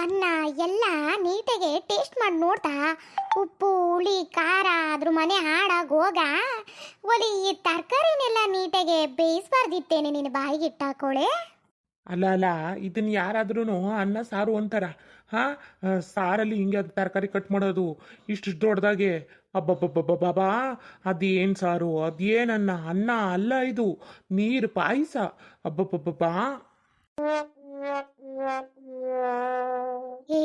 ಅನ್ನ ಎಲ್ಲ ನೀಟಾಗೆ ಟೇಸ್ಟ್ ಮಾಡಿ ನೋಡ್ತಾ. ಉಪ್ಪು, ಹುಳಿ, ಖಾರ ಅದ್ರ ಮನೆ ಹಾಡಾಗಿ ಹೋಗ. ಒಲಿ ಈ ತರಕಾರಿನೆಲ್ಲ ನೀಟಾಗೆ ಬೇಯಿಸ್ಬಾರ್ದಿತ್ತೇನೆ ನಿನ್ನ ಬಾಯಿಗೆ ಇಟ್ಟಾಕೋಳೆ ಅಲ್ಲ ಅಲ್ಲ ಇದನ್ನ ಯಾರಾದ್ರೂ ಅನ್ನ, ಸಾರು ಅಂತಾರ ಹಾ ಸಾರಲ್ಲಿ ಹಿಂಗೆ ಅದು ತರಕಾರಿ ಕಟ್ ಮಾಡೋದು. ಇಷ್ಟು ದೊಡ್ಡದಾಗೆ ಅಬ್ಬಬ್ಬಬ್ಬಬ್ಬಾ ಅದೇನು ಸಾರು, ಅದೇನನ್ನ ಅನ್ನ ಅಲ್ಲ ಇದು. ನೀರು ಪಾಯಸ. ಅಬ್ಬಬ್ಬಬ್ಬಾ ಏ,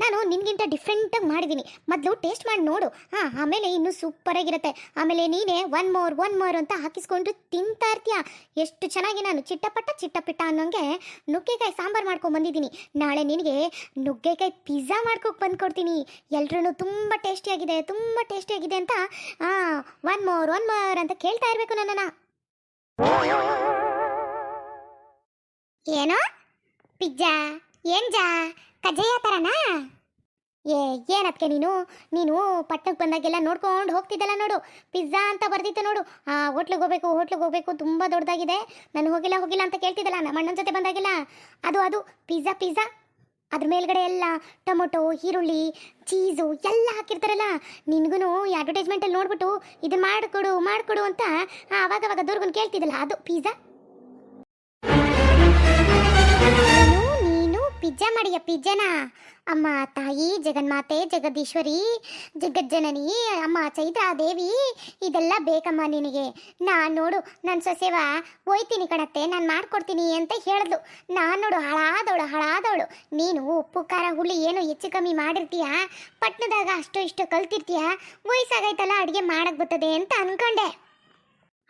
ನಾನು ನಿನ್ಗಿಂತ ಡಿಫ್ರೆಂಟಾಗಿ ಮಾಡಿದ್ದೀನಿ ಮೊದಲು ಟೇಸ್ಟ್ ಮಾಡಿ ನೋಡು. ಹಾಂ, ಆಮೇಲೆ ಇನ್ನೂ ಸೂಪರಾಗಿರುತ್ತೆ ಆಮೇಲೆ ನೀನೇ ಒನ್ ಮೋರ್ ಒನ್ ಮೋರ್ ಅಂತ ಹಾಕಿಸ್ಕೊಂಡು ತಿಂತಾ ಇರ್ತೀಯ? ಎಷ್ಟು ಚೆನ್ನಾಗಿ ನಾನು ಚಿಟ್ಟಪಟ್ಟ ಚಿಟ್ಟಪಿಟ್ಟ ಅನ್ನೋಂಗೆ ನುಗ್ಗೆಕಾಯಿ ಸಾಂಬಾರು ಮಾಡ್ಕೊಂಡು ಬಂದಿದ್ದೀನಿ. ನಾಳೆ ನಿನಗೆ ನುಗ್ಗೆಕಾಯಿ ಪಿಜ್ಜಾ ಬಂದು ಕೊಡ್ತೀನಿ ಎಲ್ರೂ ತುಂಬ ಟೇಸ್ಟಿಯಾಗಿದೆ ತುಂಬ ಟೇಸ್ಟಿಯಾಗಿದೆ ಅಂತ ಹಾಂ ಒನ್ ಮೋರ್ ಒನ್ ಮೋರ್ ಅಂತ ಕೇಳ್ತಾ ಇರಬೇಕು ನನ್ನನ್ನು. ಏನೋ? ಪಿಜ್ಜಾ? ಏನ್ಜಾ ಕಜ್ಜಾಯ ಥರನಾ ಏ, ಏನತ್ಕೆ ನೀನು? ನೀನು ಪಟ್ಟಕ್ಕೆ ಬಂದಾಗೆಲ್ಲ ನೋಡ್ಕೊಂಡು ಹೋಗ್ತಿದ್ದಲ್ಲ ನೋಡು. ಪಿಜ್ಜಾ ಅಂತ ಬರ್ದಿತ್ತು ನೋಡು. ಆ, ಹೋಟ್ಲಿಗೆ ಹೋಗ್ಬೇಕು ಹೋಟ್ಲಿಗೆ ಹೋಗ್ಬೇಕು ತುಂಬ ದೊಡ್ಡದಾಗಿದೆ ನಾನು ಹೋಗಿಲ್ಲ ಹೋಗಿಲ್ಲ ಅಂತ ಕೇಳ್ತಿದ್ದಲ್ಲ, ನಮ್ಮ ಅಣ್ಣನ ಜೊತೆ ಬಂದಾಗೆಲ್ಲ. ಅದು ಅದು, ಪಿಜ್ಜಾ ಪಿಜ್ಜಾ. ಅದ್ರ ಮೇಲ್ಗಡೆ ಎಲ್ಲ ಟೊಮೊಟೊ, ಈರುಳ್ಳಿ, ಚೀಸು ಎಲ್ಲ ಹಾಕಿರ್ತಾರಲ್ಲ. ನಿನ್ಗೂ ಈ ಅಡ್ವರ್ಟೈಸ್ಮೆಂಟಲ್ಲಿ ನೋಡ್ಬಿಟ್ಟು ಇದನ್ನ ಮಾಡಿಕೊಡು ಮಾಡಿಕೊಡು ಅಂತ ಆವಾಗ ಅವಾಗ ದುರ್ಗನ್ ಕೇಳ್ತಿದ್ದಲ್ಲ. ಅದು ಪಿಜ್ಜಾ? ಪಿಜ್ಜಾ ಮಾಡಿಯ ಪಿಜ್ಜಾನ? ಅಮ್ಮ ತಾಯಿ, ಜಗನ್ಮಾತೆ, ಜಗದೀಶ್ವರಿ, ಜಗಜ್ಜನನಿ, ಅಮ್ಮ ಚೈತ್ರಾ ದೇವಿ ಇದೆಲ್ಲ ಬೇಕಮ್ಮ ನಿನಗೆ. ನಾನು ನೋಡು ನನ್ನ ಸೊಸೆವ ಒಯ್ತೀನಿ ಕಣತ್ತೆ, ನಾನು ಮಾಡ್ಕೊಡ್ತೀನಿ ಅಂತ ಹೇಳಿದ್ಲು ನಾನು ನೋಡು, ಹಳಾದವಳು ಹಳಾದವಳು. ನೀನು ಉಪ್ಪು, ಖಾರ, ಹುಳಿ ಏನು ಹೆಚ್ಚು ಕಮ್ಮಿ ಮಾಡಿರ್ತೀಯ? ಪಟ್ಟಣದಾಗ ಅಷ್ಟು ಇಷ್ಟು ಕಲ್ತಿರ್ತೀಯ? ವಯಸ್ಸಾಗೈತಲ್ಲ, ಅಡುಗೆ ಮಾಡಕ್ಕೆ ಬರ್ತದೆ ಅಂತ ಅನ್ಕೊಂಡೆ.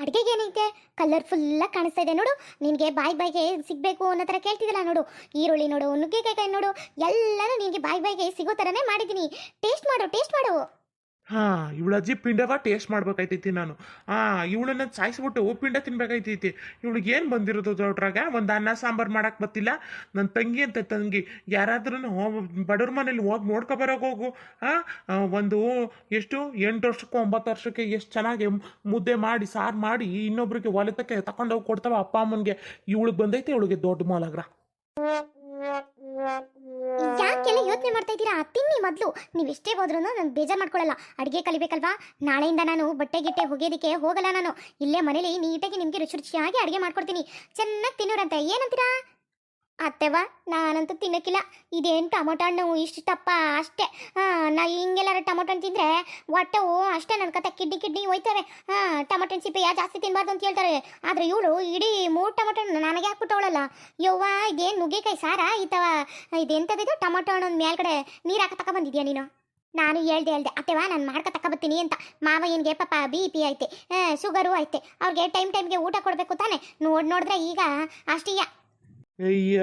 ಅಡುಗೆಗೆ ಏನೈತೆ ಕಲರ್ಫುಲ್ಲಾಗಿ ಕಾಣಿಸ್ತಾ ಇದೆ. ನೋಡು, ನಿನಗೆ ಬಾಯಿ ಬಾಯಿಗೆ ಸಿಗಬೇಕು ಅನ್ನೋ ಥರ ಕೇಳ್ತಿದ್ದಿಲ್ಲ ನೋಡು. ಈರುಳ್ಳಿ ನೋಡು, ನುಗ್ಗೆಕಾಯಿ ನೋಡು. ಎಲ್ಲನೂ ನಿನಗೆ ಬಾಯಿ ಬಾಯಿಗೆ ಸಿಗೋ ಥರನೇ ಮಾಡಿದ್ದೀನಿ. ಟೇಸ್ಟ್ ಮಾಡು ಟೇಸ್ಟ್ ಮಾಡು. ಹಾ, ಇವಳ ಅಜ್ಜಿ ಪಿಂಡವ ಟೇಸ್ಟ್ ಮಾಡ್ಬೇಕಾಯ್ತೈತಿ ನಾನು. ಆ ಇವಳನ್ನ ಸಾಯಿಸ್ಬಿಟ್ಟು ಪಿಂಡ ತಿನ್ಬೇಕಾಯ್ತೈತಿ. ಇವಳಿಗೆ ಏನು ಬಂದಿರೋದು ದೊಡ್ಡರಾಗ ಒಂದು ಅನ್ನ ಸಾಂಬಾರು ಮಾಡಕ್ಕೆ ಬರ್ತಿಲ್ಲ. ನನ್ನ ತಂಗಿ ಅಂತ ತಂಗಿ. ಯಾರಾದ್ರೂ ಬಡವ್ರ ಮನೇಲಿ ಹೋಗಿ ನೋಡ್ಕೊಬರೋಕೆ ಹೋಗು. ಆ, ಒಂದು ಎಷ್ಟು? ಎಂಟು ವರ್ಷಕ್ಕೂ ಒಂಬತ್ತು ವರ್ಷಕ್ಕೆ ಎಷ್ಟು ಚೆನ್ನಾಗಿ ಮುದ್ದೆ ಮಾಡಿ, ಸಾರು ಮಾಡಿ ಇನ್ನೊಬ್ರಿಗೆ ಹೊಲತಕ್ಕೆ ತಗೊಂಡೋಗಿ ಕೊಡ್ತಾವ ಅಪ್ಪ ಅಮ್ಮನಿಗೆ. ಇವಳಿಗೆ ಬಂದೈತೆ, ಇವಳಿಗೆ ದೊಡ್ಡ ಮೊಲಗ್ರ. ಯಾಕೆಲ್ಲ ಯೋಚನೆ ಮಾಡ್ತಾ ಇದ್ದೀರಾ? ತಿನ್ನಿ ಮೊದಲು. ನೀವು ಎಷ್ಟೇ ಹೋದ್ರೂ ನಾನು ಬೇಜಾರು ಮಾಡ್ಕೊಳ್ಳಲ್ಲ ಅಡುಗೆ ಕಲಿಬೇಕಲ್ವಾ? ನಾಳೆಯಿಂದ ನಾನು ಬಟ್ಟೆ ಗಿಟ್ಟೆ ಹೋಗೋದಕ್ಕೆ ಹೋಗಲ್ಲ ನಾನು. ಇಲ್ಲೇ ಮನೇಲಿ ನೀಟಾಗಿ ನಿಮಗೆ ರುಚಿ ರುಚಿಯಾಗಿ ಅಡುಗೆ ಮಾಡ್ಕೊಡ್ತೀನಿ. ಚೆನ್ನಾಗಿ ತಿನ್ನೋರಂತೆ. ಏನಂತೀರಾ? ಅತ್ತೆವಾ ನಾನಂತೂ ತಿನ್ನಕ್ಕಿಲ್ಲ ಇದೇನು ಟೊಮೊಟೊ ಹಣ್ಣು ಇಷ್ಟಪ್ಪ ಅಷ್ಟೇ. ಹಾಂ, ನಾ ಹಿಂಗೆಲ್ಲಾರ ಟೊಮೊಟೊ ಹಣ್ಣು ತಿಂದರೆ ಹೊಟ್ಟೆವು ಅಷ್ಟೇ ನನ್ನ ಕತೆ. ಕಿಡ್ನಿ ಕಿಡ್ನಿ ಹೋಯ್ತವೆ. ಹಾಂ, ಟೊಮೊಟೊ ಹಣ್ಣು ಸಿಪ್ಪೆ ಯಾ ಜಾಸ್ತಿ ತಿನ್ನಬಾರ್ದು ಅಂತ ಹೇಳ್ತಾರೆ. ಆದರೆ ಇವಳು ಇಡೀ ಮೂರು ಟೊಮೊಟೊ ಹಣ್ಣು ನನಗೆ ಹಾಕ್ಬಿಟ್ಟವಳಲ್ಲ. ಯವ್ವ, ಇದೇನು ನುಗ್ಗೆಕಾಯಿ ಸಾರ? ಈತವ ಇದೆಂಥದ್ದು ಟೊಮೊಟೊ ಹಣ್ಣು ಮೇಲ್ಗಡೆ ನೀರು ಹಾಕ ತಗೊಬಂದಿದ್ಯಾ ನೀನು? ನಾನು ಹೇಳ್ದೆ ಹೇಳ್ದೆ ಅತ್ತೆವಾ ನಾನು ಮಾಡ್ಕೊ ತಗೊಬತ್ತೀನಿ ಅಂತ. ಮಾವ ಏನ್ಗೆ, ಪಾಪ ಬಿ ಪಿ ಐತೆ ಶುಗರು ಐತೆ ಅವ್ರಿಗೆ ಟೈಮ್ ಟೈಮ್ಗೆ ಊಟ ಕೊಡಬೇಕು ತಾನೆ. ನೋಡಿ, ನೋಡಿದ್ರೆ ಈಗ ಅಷ್ಟೀಯ ಅಯ್ಯ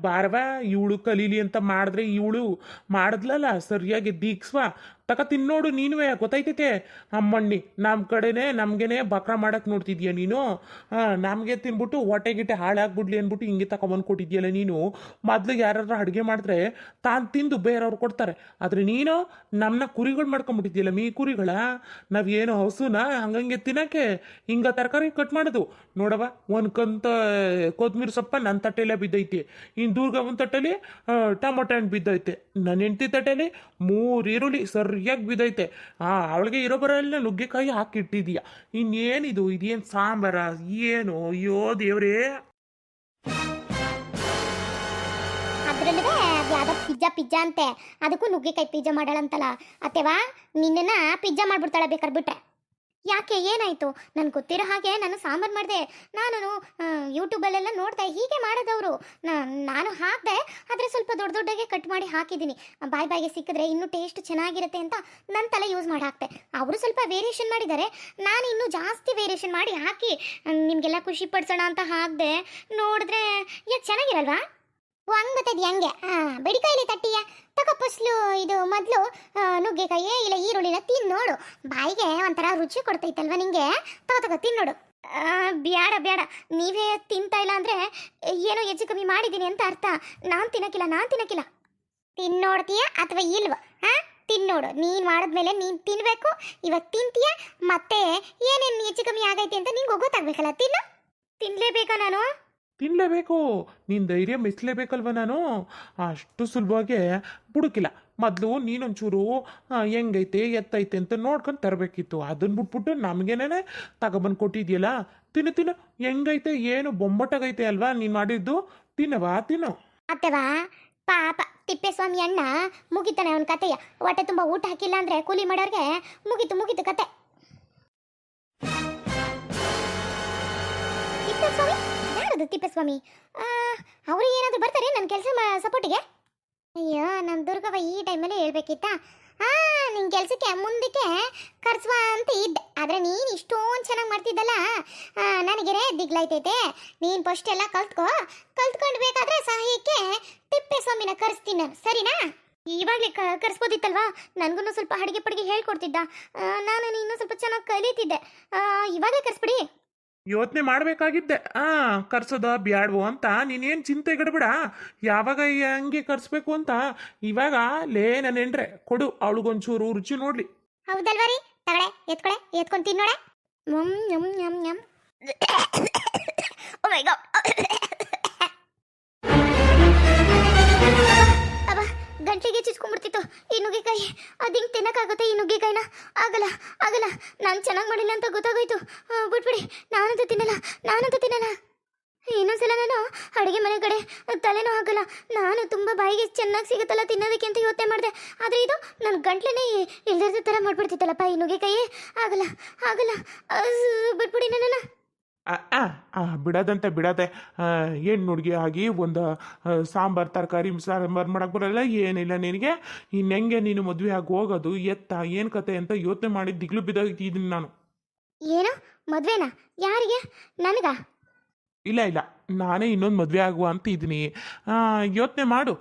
ಬಾರ್ವಾ ಇವಳು ಕಲೀಲಿ ಅಂತ ಮಾಡಿದ್ರೆ ಇವಳು ಮಾಡಿದ್ಲಲ್ಲ ಸರಿಯಾಗಿ ದೀಕ್ಸ್ವ ತಕ ತಿನ್ನೋಡು ನೀನುವೆ ಗೊತ್ತೈತೈತೆ ಅಮ್ಮಣ್ಣಿ ನಮ್ಮ ಕಡೆನೇ, ನಮಗೇನೆ ಬಕ್ರ ಮಾಡಕ್ಕೆ ನೋಡ್ತಿದ್ಯಾ ನೀನು? ಹಾಂ, ನಮಗೆ ತಿನ್ಬಿಟ್ಟು ಹೊಟ್ಟೆ ಗಿಟ್ಟೆ ಹಾಳಾಗ್ಬಿಡ್ಲಿ ಅಂದ್ಬಿಟ್ಟು ಹಿಂಗೆ ತಗೊಂಬಂದು ಕೊಟ್ಟಿದ್ಯಲ್ಲ ನೀನು? ಮೊದ್ಲು ಯಾರಾದ್ರೂ ಅಡುಗೆ ಮಾಡಿದ್ರೆ ತಾನು ತಿಂದು ಬೇರೆಯವ್ರು ಕೊಡ್ತಾರೆ. ಆದರೆ ನೀನು ನಮ್ಮನ್ನ ಕುರಿಗಳು ಮಾಡ್ಕೊಂಬಿಟ್ಟಿದ್ಯಲ್ಲ, ಮೀ ಕುರಿಗಳ? ನಾವೇನು ಹಸುನ? ಹಂಗಂಗೆ ತಿನ್ನಕ್ಕೆ? ಹಿಂಗೆ ತರಕಾರಿ ಕಟ್ ಮಾಡೋದು? ನೋಡವ ಒಂದು ಕಂತ ಕೊತ್ತಂಬರಿ ಸೊಪ್ಪ ನನ್ನ ತಟ್ಟೆಲೇ ಬಿದ್ದೈತಿ. ಇನ್ನು ದುರ್ಗ ಒಂದು ತಟ್ಟೆಲಿ ಟೊಮೊಟೊ ಹಣ್ಣು ಬಿದ್ದೈತೆ. ನನ್ನ ಹೆಂಡತಿ ತಟ್ಟೆಲಿ ಮೂರು ಈರುಳ್ಳಿ ಸರಿಯಾಗಿ ಬಿದ್ದೈತೆ. ಆ, ಅವಳಿಗೆ ಇರೋ ಬರಲ್ಲ ನುಗ್ಗೆಕಾಯಿ ಹಾಕಿಟ್ಟಿದೀಯ ಇನ್ನೇನಿದು? ಇದೇನು ಸಾಂಬಾರ? ಏನು? ಅಯ್ಯೋ, ದೇವ್ರೇ. ಪಿಜ್ಜಾ ಪಿಜ್ಜಾ ಅಂತೆ. ಅದಕ್ಕೂ ನುಗ್ಗೆಕಾಯಿ ಪಿಜ್ಜಾ ಮಾಡಾಳಂತಲ್ಲ. ಅತ್ತೆವಾ ನಿನ್ನ ಪಿಜ್ಜಾ ಮಾಡ್ಬಿಡ್ತಾಳೆ ಬೇಕಾದ್ರೆ ಬಿಟ್ರೆ. ಯಾಕೆ ಏನಾಯ್ತು? ನನ್ಗೆ ಗೊತ್ತಿರೋ ಹಾಗೆ ನಾನು ಸಾಂಬಾರು ಮಾಡಿದೆ. ನಾನು ಯೂಟ್ಯೂಬಲ್ಲೆಲ್ಲ ನೋಡಿದೆ. ಹೀಗೆ ಮಾಡೋದವರು. ನಾನು ಹಾಕಿದೆ, ಆದರೆ ಸ್ವಲ್ಪ ದೊಡ್ಡ ದೊಡ್ಡಗೆ ಕಟ್ ಮಾಡಿ ಹಾಕಿದ್ದೀನಿ. ಬಾಯ್ ಬಾಯಿಗೆ ಸಿಕ್ಕಿದ್ರೆ ಇನ್ನೂ ಟೇಸ್ಟ್ ಚೆನ್ನಾಗಿರುತ್ತೆ ಅಂತ ನನ್ನ ತಲೆ ಯೂಸ್ ಮಾಡಿ ಹಾಕ್ತೆ ಅವರು ಸ್ವಲ್ಪ ವೇರಿಯೇಷನ್ ಮಾಡಿದ್ದಾರೆ. ನಾನು ಇನ್ನೂ ಜಾಸ್ತಿ ವೇರಿಯೇಷನ್ ಮಾಡಿ ಹಾಕಿ, ನಿಮಗೆಲ್ಲ ಖುಷಿ ಪಡಿಸೋಣ ಅಂತ ಹಾಕಿದೆ, ನೋಡಿದ್ರೆ ಯಾಕೆ ಚೆನ್ನಾಗಿರಲ್ವಾ? ಹಂಗ್. ಗೊತ್ತದ ಹೆಂಗೆ ಬೆಡಿಕಾಯಿಲಿ ತಟ್ಟಿಯ? ತಕ ಫಸ್ಲು ಇದು ಮೊದಲು ನುಗ್ಗೆಕಾಯಿ ಇಲ್ಲ ಈರುಳ್ಳಿನ ತಿನ್ ನೋಡು. ಬಾಯಿಗೆ ಒಂಥರ ರುಚಿ ಕೊಡ್ತೈತಲ್ವ ನಿಂಗೆ? ತಗೋ ತಗೋ ತಿನ್ನೋಡು ಬೇಡ ಬೇಡ ನೀವೇ ತಿಂತಾ ಇಲ್ಲ ಅಂದ್ರೆ ಏನೋ ಹೆಚ್ಚು ಕಮ್ಮಿ ಮಾಡಿದ್ದೀನಿ ಅಂತ ಅರ್ಥ. ನಾನು ತಿನ್ನಕ್ಕಿಲ್ಲ ನಾನು ತಿನ್ನಕ್ಕಿಲ್ಲ. ತಿನ್ನೋಡ್ತೀಯ ಅಥವಾ ಇಲ್ವ? ಹಾಂ ತಿನ್ನೋಡು ನೀನು ಮಾಡಿದ್ಮೇಲೆ ನೀನು ತಿನ್ನಬೇಕು ಇವಾಗ ತಿಂತೀಯ? ಮತ್ತೆ ಏನೇನು ಹೆಚ್ಚು ಕಮ್ಮಿ ಆಗೈತೆ ಅಂತ ನಿಂಗೆ ಗೊತ್ತಾಗಬೇಕಲ್ಲ, ತಿನ್ನು. ತಿನ್ಲೇಬೇಕಾ ನಾನು? ತಿನ್ನಲೇಬೇಕು ನಿನ್ನ ಧೈರ್ಯ ಮೆಚ್ಚಲೇಬೇಕಲ್ವ ನಾನು? ಅಷ್ಟು ಸುಲಭವಾಗಿ ಬುಡುಕಿಲ್ಲ. ಮೊದಲು ನೀನೊಂಚೂರು ಹೆಂಗೈತೆ, ಎತ್ತೈತೆ ಅಂತ ನೋಡ್ಕೊಂಡು ತರಬೇಕಿತ್ತು. ಅದನ್ನು ಬಿಟ್ಬಿಟ್ಟು ನಮಗೇನೇ ತಗೊಬಂದು ಕೊಟ್ಟಿದ್ಯಲ್ಲ? ತಿನ್ನು ತಿನ್ನು. ಹೆಂಗೈತೆ, ಏನು ಬೊಂಬಟ್ಟಾಗೈತೆ ಅಲ್ವಾ ನೀನು ಮಾಡಿದ್ದು? ತಿನ್ನವಾ ತಿನ್ನು. ಅಥವಾ ಪಾಪ, ತಿಪ್ಪೇಸ್ವಾಮಿ ಅಣ್ಣ ಮುಗಿತಾನೆ ಅವನ ಕತೆಯ. ಹೊಟ್ಟೆ ತುಂಬ ಊಟ ಹಾಕಿಲ್ಲ ಅಂದ್ರೆ ಕೂಲಿ ಮಾಡೋರಿಗೆ ಮುಗೀತು, ಮುಗಿತು ಕತೆ. ಯಾರದು ತಿಪ್ಪೇಸ್ವಾಮಿ ಅವರು ಏನಾದರೂ ಬರ್ತಾರೆ ನನ್ನ ಕೆಲಸ ಸಪೋರ್ಟಿಗೆ? ಅಯ್ಯೋ ನಮ್ಮ ದುರ್ಗವ್ವ ಈ ಟೈಮಲ್ಲಿ ಹೇಳ್ಬೇಕಿತ್ತಾ? ಹಾಂ ನಿನ್ನ ಕೆಲಸಕ್ಕೆ ಮುಂದಕ್ಕೆ ಕರ್ಸುವ ಅಂತ ಇದ್ದೆ. ಆದರೆ ನೀನು ಇಷ್ಟೊಂದು ಚೆನ್ನಾಗಿ ಮಾಡ್ತಿದ್ದಲ್ಲ. ನನಗೆ ದಿಗ್ಲೈತೈತೆ ನೀನು ಫಸ್ಟ್ ಎಲ್ಲ ಕಲ್ತ್ಕೋ. ಕಲ್ತ್ಕೊಂಡು ಬೇಕಾದರೆ ಸಹಾಯಕ್ಕೆ ತಿಪ್ಪೇಸ್ವಾಮಿನ ಕರೆಸ್ತೀನಿ ನಾನು. ಸರಿನಾ? ಇವಾಗಲೇ ಕ, ಕರೆಸ್ಬೋದಿತ್ತಲ್ವಾ? ನನಗೂ ಸ್ವಲ್ಪ ಅಡುಗೆ ಪಡಿಗೆ ಹೇಳ್ಕೊಡ್ತಿದ್ದ. ನಾನು ಇನ್ನೂ ಸ್ವಲ್ಪ ಚೆನ್ನಾಗಿ ಕಲಿತಿದ್ದೆ. ಇವಾಗಲೇ ಕರೆಸ್ಬಿಡಿ. ಯೋಚನೆ ಮಾಡಬೇಕಾಗಿದ್ದೆ. ಆ ಕರ್ಸೋದ ಬ್ಯಾಡ್ವು ಅಂತ. ನೀನೇನ್ ಚಿಂತೆ ಗಡಬೇಡ ಯಾವಾಗ ಹಂಗೆ ಕರ್ಸ್ಬೇಕು ಅಂತ? ಇವಾಗ ಲೇನ ನನ್ನ ಹೆಂಡ್ರೆ ಕೊಡು ಅವಳಿಗೊಂಚೂರು ರುಚಿ ನೋಡ್ಲಿ. ಹೌದಲ್ವಾ ರೀ? ತಗಳೆ ಎತ್ಕೊಳೆ ಎತ್ಕೊಂಡು ತಿನ್ನೋಳೆ. Yum yum yum yum oh my god ಅಬ್ಬ ಗಂಟೆಗೆ ಚುಚ್ಕೊಂಡ್ಬಿಡ್ತಿತ್ತು ಈ ಅದಿಂಗ್ ಈ ನುಗ್ಗೆಕಾಯಿನ. ಆಗಲ್ಲ ಆಗಲ್ಲ ನಾನು ಚೆನ್ನಾಗಿ ಮಾಡಿಲ್ಲ ಅಂತ ಗೊತ್ತಾಗೋಯ್ತು. ಬಿಟ್ಬಿಡಿ ನಾನಂತೂ ತಿನ್ನಲ್ಲ ನಾನಂತೂ ತಿನ್ನಲ್ಲ. ಇನ್ನೊಂದ್ಸಲ ನಾನು ಅಡುಗೆ ಮನೆ ಕಡೆ ತಲೆನೋ ಆಗಲ್ಲ ನಾನು ತುಂಬ ಬಾಯಿಗೆ ಚೆನ್ನಾಗಿ ಸಿಗುತ್ತಲ್ಲ ತಿನ್ನೋದಕ್ಕೆ ಅಂತ ಯೋಚನೆ ಮಾಡಿದೆ. ಆದರೆ ಇದು ನನ್ನ ಗಂಟ್ಲೇ ಇಲ್ದಿರ್ದ ಥರ ಮಾಡ್ಬಿಡ್ತಿತ್ತಲ್ಲಪ್ಪ ಈ ನುಗ್ಗೆಕಾಯಿ. ಆಗಲ್ಲ ಆಗಲ್ಲ. ಬಿಟ್ಬಿಡಿ ಆ, ಬಿಡದಂತೆ ಬಿಡದೆ ಏನು ಹುಡುಗಿ ಆಗಿ ಒಂದು ಸಾಂಬಾರು, ತರಕಾರಿ, ಸಾಂಬಾರು ಮಾಡೋಕ್ಕೆ ಬರಲ್ಲ ಏನಿಲ್ಲ ನಿನಗೆ. ಇನ್ನು ಹೆಂಗೆ ನೀನು ಮದುವೆ ಆಗಿ ಹೋಗೋದು, ಎತ್ತ, ಏನು ಕತೆ ಅಂತ ಯೋಚನೆ ಮಾಡಿ ದಿಗ್ಲು ಬಿದ್ದೋಗಿದ್ದೀನಿ ನಾನು. ಏನು? ಮದುವೆನಾ? ಯಾರಿಗೆ? ನನಗ? ಇಲ್ಲ ಇಲ್ಲ. ನಾನೇ ಇನ್ನೊಂದು ಮದುವೆ ಆಗುವ ಅಂತ ಇದ್ದೀನಿ. ಯೋಚನೆ ಮಾಡು.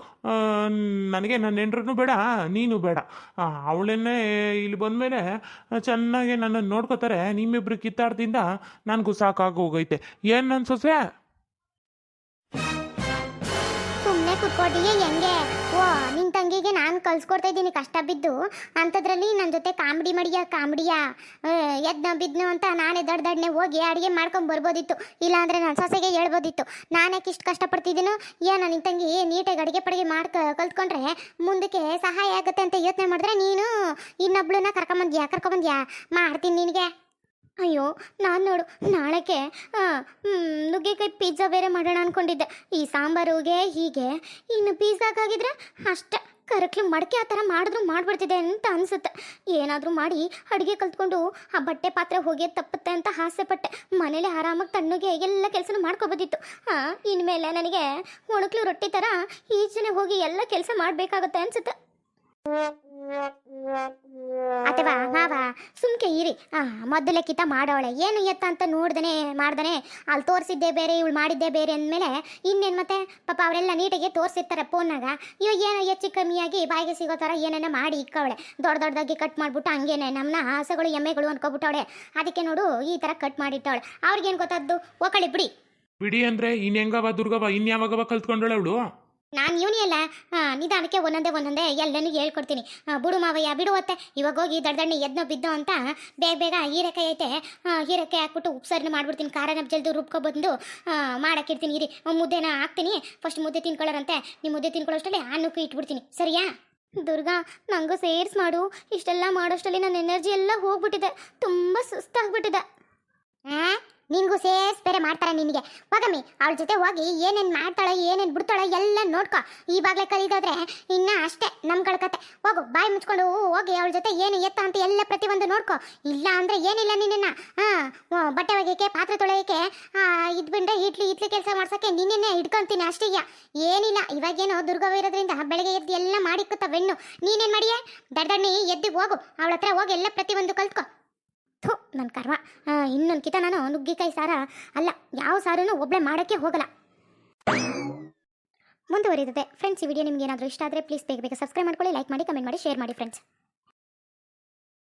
ನನಗೆ ನನ್ನ ಹೆಂಡ್ರೂ ಬೇಡ, ನೀನು ಬೇಡ. ಅವಳನ್ನೇ ಇಲ್ಲಿ ಬಂದಮೇಲೆ ಚೆನ್ನಾಗಿ ನನ್ನನ್ನು ನೋಡ್ಕೋತಾರೆ. ನಿಮ್ಮಿಬ್ಬರು ಕಿತ್ತಾಡ್ದಿಂದ ನನಗೂ ಸಾಕಾಗಿ ಹೋಗೈತೆ. ಏನು ನನ್ನ ಸೊಸೆ? ಸುಮ್ಮನೆ ಹೆಂಗೆ? ಓ ತಂಗಿಗೆ ನಾನು ಕಲ್ಸ್ಕೊಡ್ತಾ ಇದ್ದೀನಿ ಕಷ್ಟ ಬಿದ್ದು. ಅಂಥದ್ರಲ್ಲಿ ನನ್ನ ಜೊತೆ ಕಾಮಿಡಿ ಮಡಿಯ, ಕಾಮಿಡಿಯ? ಎದ್ನ ಬಿದ್ನು ಅಂತ ನಾನೇ ದಡ್ ದಡ್ಡನೆ ಹೋಗಿ ಅಡುಗೆ ಮಾಡ್ಕೊಂಡು ಬರ್ಬೋದಿತ್ತು. ಇಲ್ಲಾಂದರೆ ನನ್ನ ಸೊಸೆಗೆ ಹೇಳ್ಬೋದಿತ್ತು. ನಾನ್ಯಾಕೆ ಇಷ್ಟು ಕಷ್ಟಪಡ್ತಿದ್ದೀನೋ? ಏನೋ ನಿನ್ನ ತಂಗಿ ನೀಟಾಗಿ ಅಡುಗೆ ಪಡಿಗೆ ಮಾಡ್ಕ ಕಲ್ತ್ಕೊಂಡ್ರೆ ಮುಂದಕ್ಕೆ ಸಹಾಯ ಆಗುತ್ತೆ ಅಂತ ಯೋಚನೆ ಮಾಡಿದ್ರೆ ನೀನು ಇನ್ನೊಬ್ಳನ್ನ ಕರ್ಕೊಂಬಂದ್ಯಾ ಕರ್ಕೊಂಬಂದ್ಯಾ? ಮಾಡ್ತೀನಿ ನಿನಗೆ. ಅಯ್ಯೋ, ನಾನು ನೋಡು ನಾಳೆಗೆ ನುಗ್ಗೆಕಾಯಿ ಪಿಜ್ಜಾ ಬೇರೆ ಮಾಡೋಣ ಅನ್ಕೊಂಡಿದ್ದೆ. ಈ ಸಾಂಬಾರುಗೆ ಹೀಗೆ. ಇನ್ನು ಪಿಜ್ಜಾಗಾಗಿದ್ರೆ ಅಷ್ಟೇ. ಕರಕ್ಲಿ ಮಡಕೆ ಆ ಥರ ಮಾಡಿದ್ರು ಮಾಡಿಬಿಡ್ತಿದೆ ಅಂತ ಅನಿಸುತ್ತೆ. ಏನಾದರೂ ಮಾಡಿ ಅಡುಗೆ ಕಲ್ತ್ಕೊಂಡು ಆ ಬಟ್ಟೆ ಪಾತ್ರೆ ಹೋಗಿ ತಪ್ಪುತ್ತೆ ಅಂತ ಆಸೆ ಪಟ್ಟೆ ಮನೇಲಿ ಆರಾಮಾಗಿ ತಣ್ಣಗೆ ಎಲ್ಲ ಕೆಲಸನೂ ಮಾಡ್ಕೋಬೋದಿತ್ತು. ಹಾಂ ಇನ್ಮೇಲೆ ನನಗೆ ಒಣಕ್ಲು ರೊಟ್ಟಿ ಥರ ಈಚೆನೆ ಹೋಗಿ ಎಲ್ಲ ಕೆಲಸ ಮಾಡಬೇಕಾಗುತ್ತೆ ಅನ್ಸುತ್ತೆ. ಅಥವಾ ಮಾವ ಸುಮ್ಕೆ ಇರಿ. ಆ, ಮೊದಲೇ ಕಿತ ಮಾಡೋಳೆ ಏನು ಎತ್ತ ಅಂತ ನೋಡ್ದನೆ, ಮಾಡ್ದನೆ. ಅಲ್ಲಿ ತೋರಿಸಿದ್ದೆ ಬೇರೆ, ಇವಳು ಮಾಡಿದ್ದೆ ಬೇರೆ ಅಂದಮೇಲೆ ಇನ್ನೇನು ಮತ್ತೆ? ಪಾಪ ಅವರೆಲ್ಲ ನೀಟಾಗಿ ತೋರಿಸಿರ್ತಾರೆ ಫೋನಾಗ ಇವಾಗ ಏನೋ ಹೆಚ್ಚು ಕಮ್ಮಿಯಾಗಿ ಬಾಯಿಗೆ ಸಿಗೋ ಥರ ಏನೇನೋ ಮಾಡಿ ಇಕ್ಕವಳೆ. ದೊಡ್ಡ ದೊಡ್ಡದಾಗಿ ಕಟ್ ಮಾಡ್ಬಿಟ್ಟು ಹಂಗೇನೆ ನಮ್ಮನ್ನ ಹಾಸಗಳು ಎಮ್ಮೆಗಳು ಅನ್ಕೊಬಿಟ್ಟವಳೆ. ಅದಕ್ಕೆ ನೋಡು ಈ ಥರ ಕಟ್ ಮಾಡಿಟ್ಟವಳೆ. ಅವ್ರಿಗೇನು ಗೊತ್ತಾದ್ದು? ಒಕ್ಕಳಿ ಬಿಡಿ. ಬಿಡಿ ಅಂದರೆ ಇನ್ನು ಹೆಂಗವ ದುರ್ಗವ ಇನ್ಯಾವಾಗವ ಕಲ್ತ್ಕೊಂಡಳೆ ಅವಳು? ನಾನು ಇವನಿ ಅಲ್ಲ. ನಿಧಾನಕ್ಕೆ ಒಂದೊಂದೇ ಒಂದೊಂದೇ ಎಲ್ಲನೂ ಹೇಳ್ಕೊಡ್ತೀನಿ. ಬುಡು ಮಾವಯ್ಯ, ಬಿಡು ಅತ್ತೆ. ಇವಾಗ ಹೋಗಿ ದಡ್ದಣ್ಣಿ ಎದ್ನೋ ಬಿದ್ದೋ ಅಂತ ಬೇಗ ಬೇಗ ಹೀರೆಕಾಯಿ ಐತೆ. ಹೀರೆಕಾಯಿ ಹಾಕ್ಬಿಟ್ಟು ಮಾಡಿಬಿಡ್ತೀನಿ ಮಾಡ್ಬಿಡ್ತೀನಿ. ಖಾರನ ಜಲ್ದು ರುಬ್ಕೊಬಂದು ಮಾಡಕ್ಕಿರ್ತೀನಿ ಇರಿ ಮುದ್ದೆನ ಹಾಕ್ತೀನಿ. ಫಸ್ಟ್ ಮುದ್ದೆ ತಿನ್ಕೊಳ್ಳೋರಂತೆ. ನಿಮ್ಮ ಮುದ್ದೆ ತಿನ್ಕೊಳ್ಳೋಷ್ಟರಲ್ಲಿ ಅನ್ನಕ್ಕೂ ಇಟ್ಬಿಡ್ತೀನಿ. ಸರಿಯಾ? ದುರ್ಗಾ ನನಗೂ ಸೇರ್ಸ್ ಮಾಡು. ಇಷ್ಟೆಲ್ಲ ಮಾಡೋಷ್ಟರಲ್ಲಿ ನನ್ನ ಎನರ್ಜಿ ಎಲ್ಲ ಹೋಗ್ಬಿಟ್ಟಿದೆ. ತುಂಬ ಸುಸ್ತಾಗ್ಬಿಟ್ಟಿದೆ. ನಿನ್ಗೂ ಸೇಸ್ ಬೇರೆ ಮಾಡ್ತಾರೆ ನಿನಗೆ. ಹೋಗಮ್ಮಿ ಅವಳ ಜೊತೆ ಹೋಗಿ ಏನೇನು ಮಾಡ್ತಾಳೆ, ಏನೇನು ಬಿಡ್ತಾಳೆ ಎಲ್ಲ ನೋಡ್ಕೊ. ಈವಾಗಲೇ ಕಲಿದಾದ್ರೆ ಇನ್ನ ಅಷ್ಟೇ ನಮ್ಮ ಕತೆ ಹೋಗು, ಬಾಯಿ ಮುಚ್ಕೊಂಡು ಹೋಗಿ ಅವಳ ಜೊತೆ ಏನು ಎತ್ತ ಅಂತ ಎಲ್ಲ ಪ್ರತಿಯೊಂದು ನೋಡ್ಕೊ. ಇಲ್ಲ ಅಂದರೆ ಏನಿಲ್ಲ ನಿನ್ನ ಹಾಂ ಬಟ್ಟೆ ಒಗೆಯಕ್ಕೆ, ಪಾತ್ರೆ ತೊಳೆಯೋಕ್ಕೆ ಇದು ಇಡ್ಲಿ ಇಡ್ಲಿ ಕೆಲಸ ಮಾಡ್ಸೋಕ್ಕೆ ನಿನ್ನೆ ಇಟ್ಕೊತೀನಿ ಅಷ್ಟೇಯ ಏನಿಲ್ಲ, ಇವಾಗೇನೋ ದುರ್ಗವ ಇರೋದ್ರಿಂದ ಬೆಳಗ್ಗೆ ಎದ್ದು ಎಲ್ಲ ಮಾಡಿಕ್ಕುತ್ತ ಬೆಣ್ಣು ನೀನೇನು ಮಾಡಿಯೇ? ದಡ್ಡಣ್ಣಿ, ಎದ್ದು ಹೋಗು. ಅವಳ ಹತ್ರ ಹೋಗಿ ಎಲ್ಲ ಪ್ರತಿಯೊಂದು ಕಲ್ತ್ಕೊ. ಥು ನನ್ನ ಕರ್ಮ. ಇನ್ನೊಂದು ಕಿತ ನಾನು ನುಗ್ಗಿಕಾಯಿ ಸಾರ ಅಲ್ಲ, ಯಾವ ಸಾರನ್ನು ಒಬ್ಳೆ ಮಾಡೋಕ್ಕೆ ಹೋಗಲ್ಲ. ಮುಂದುವರಿದಿದೆ ಫ್ರೆಂಡ್ಸ್ ಈ ವಿಡಿಯೋ ನಿಮ್ಗೆ ಏನಾದರೂ ಇಷ್ಟ ಆದರೆ ಪ್ಲೀಸ್ ಬೇಗ ಬೇಗ ಸಬ್ಸ್ಕ್ರೈಬ್ ಮಾಡ್ಕೊಳ್ಳಿ ಲೈಕ್ ಮಾಡಿ ಕಮೆಂಟ್ ಮಾಡಿ ಶೇರ್ ಮಾಡಿ ಫ್ರೆಂಡ್ಸ್